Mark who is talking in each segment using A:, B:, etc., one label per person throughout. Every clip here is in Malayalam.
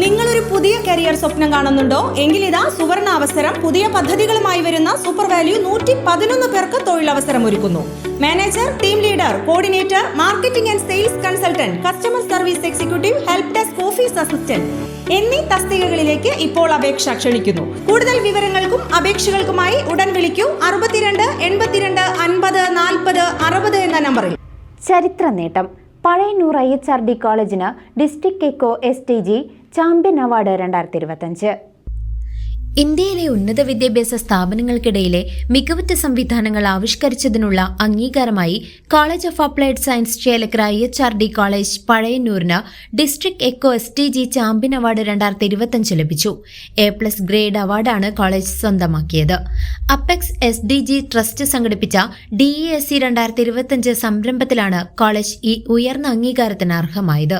A: നിങ്ങളൊരു പുതിയ കരിയർ സ്വപ്നം കാണുന്നുണ്ടോ? എങ്കിൽ ഇതാ സുവർണ അവസരം പുതിയ പദ്ധതികളുമായി വരുന്ന സൂപ്പർ വാല്യൂ നൂറ്റി പതിനൊന്ന് പേർക്ക് തൊഴിലവസരം ഒരുക്കുന്നു manager team leader coordinator marketing and sales consultant customer service executive help desk office assistant എന്നീ തസ്തികകളിലേക്ക് ഇപ്പോൾ അപേക്ഷ ക്ഷണിക്കുന്നു. കൂടുതൽ വിവരങ്ങൾക്കും അപേക്ഷകൾക്കുമായി ഉടൻ വിളിക്കൂ. അറുപത്തിരണ്ട് എൺപത്തിരണ്ട് അൻപത് നാൽപ്പത് അറുപത് എന്ന നമ്പറിൽ.
B: ചരിത്ര നേട്ടം. Pazhayannur I H R D കോളേജിന് district eco S T G champion award രണ്ടായിരത്തി ഇരുപത്തഞ്ച്
C: ഇന്ത്യയിലെ ഉന്നത വിദ്യാഭ്യാസ സ്ഥാപനങ്ങൾക്കിടയിലെ മികവുറ്റ സംവിധാനങ്ങൾ ആവിഷ്കരിച്ചതിനുള്ള അംഗീകാരമായി college of applied science Chelakkara H R D college പഴയന്നൂരിന് district eco S T G champion award രണ്ടായിരത്തി ഇരുപത്തഞ്ച് ലഭിച്ചു എ പ്ലസ് ഗ്രേഡ് അവാർഡാണ് കോളേജ് സ്വന്തമാക്കിയത്. Apex S D G trust സംഘടിപ്പിച്ച ഡി ഇ എസ് സി രണ്ടായിരത്തി ഇരുപത്തഞ്ച് സംരംഭത്തിലാണ് കോളേജ് ഈ ഉയർന്ന അംഗീകാരത്തിന് അർഹമായത്.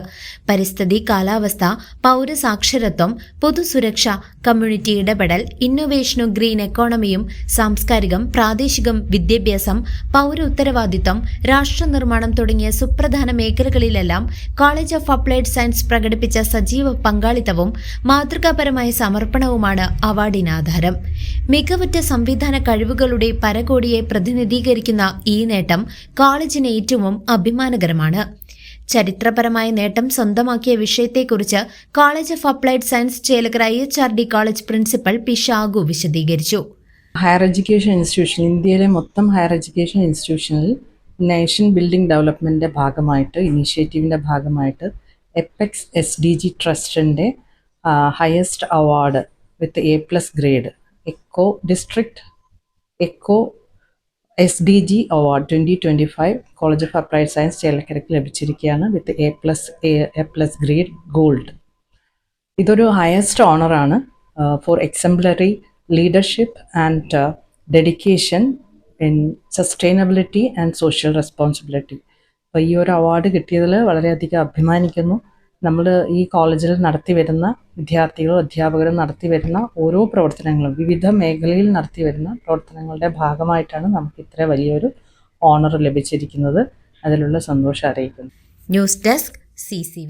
C: പരിസ്ഥിതി കാലാവസ്ഥ പൗരസാക്ഷരത്വം പൊതുസുരക്ഷ കമ്മ്യൂണിറ്റി ഇടപെടൽ ഇന്നൊവേഷനും ഗ്രീൻ എക്കോണമിയും സാംസ്കാരികം പ്രാദേശികം വിദ്യാഭ്യാസം പൗര ഉത്തരവാദിത്വം രാഷ്ട്ര നിർമ്മാണം തുടങ്ങിയ സുപ്രധാന മേഖലകളിലെല്ലാം കോളേജ് ഓഫ് അപ്ലൈഡ് സയൻസ് പ്രകടിപ്പിച്ച സജീവ പങ്കാളിത്തവും മാതൃകാപരമായ സമർപ്പണവുമാണ് അവാർഡിന് ആധാരം മികവുറ്റ സംവിധാന കഴിവുകളുടെ പരകോടിയെ പ്രതിനിധീകരിക്കുന്ന ഈ നേട്ടം കോളേജിന് ഏറ്റവും അഭിമാനകരമാണ്. ചരിത്രപരമായ നേട്ടം സ്വന്തമാക്കിയ വിഷയത്തെക്കുറിച്ച് college of applied science Chelakkara H R D college principal P Shagu വിശദീകരിച്ചു.
D: ഹയർ എഡ്യൂക്കേഷൻ ഇൻസ്റ്റിറ്റ്യൂഷൻ ഇന്ത്യയിലെ മൊത്തം ഹയർ എഡ്യൂക്കേഷൻ ഇൻസ്റ്റിറ്റ്യൂഷനിൽ നേഷൻ ബിൽഡിംഗ് ഡെവലപ്മെന്റിന്റെ ഭാഗമായിട്ട് ഇനീഷ്യേറ്റീവിന്റെ ഭാഗമായിട്ട് എപ്പെക്സ് എസ് ഡി ജി ട്രസ്റ്റിന്റെ highest award with A plus grade eco district eco S D G award twenty twenty five college of applied science ചേലക്കരയ്ക്ക് ലഭിച്ചിരിക്കുകയാണ് with A plus A plus grade gold ഇതൊരു ഹയസ്റ്റ് ഓണറാണ് for exemplary leadership and dedication in sustainability and social responsibility അപ്പോൾ ഈ ഒരു അവാർഡ് കിട്ടിയതിൽ വളരെയധികം അഭിമാനിക്കുന്നു. നമ്മൾ ഈ കോളേജിൽ നടത്തി വരുന്ന വിദ്യാർത്ഥികളും അധ്യാപകരും നടത്തി വരുന്ന ഓരോ പ്രവർത്തനങ്ങളും വിവിധ മേഖലയിൽ നടത്തി വരുന്ന പ്രവർത്തനങ്ങളുടെ ഭാഗമായിട്ടാണ് നമുക്ക് ഇത്ര വലിയൊരു ഓണർ ലഭിച്ചിരിക്കുന്നത്. അതിലുള്ള സന്തോഷം അറിയിക്കുന്നു.
C: News desk C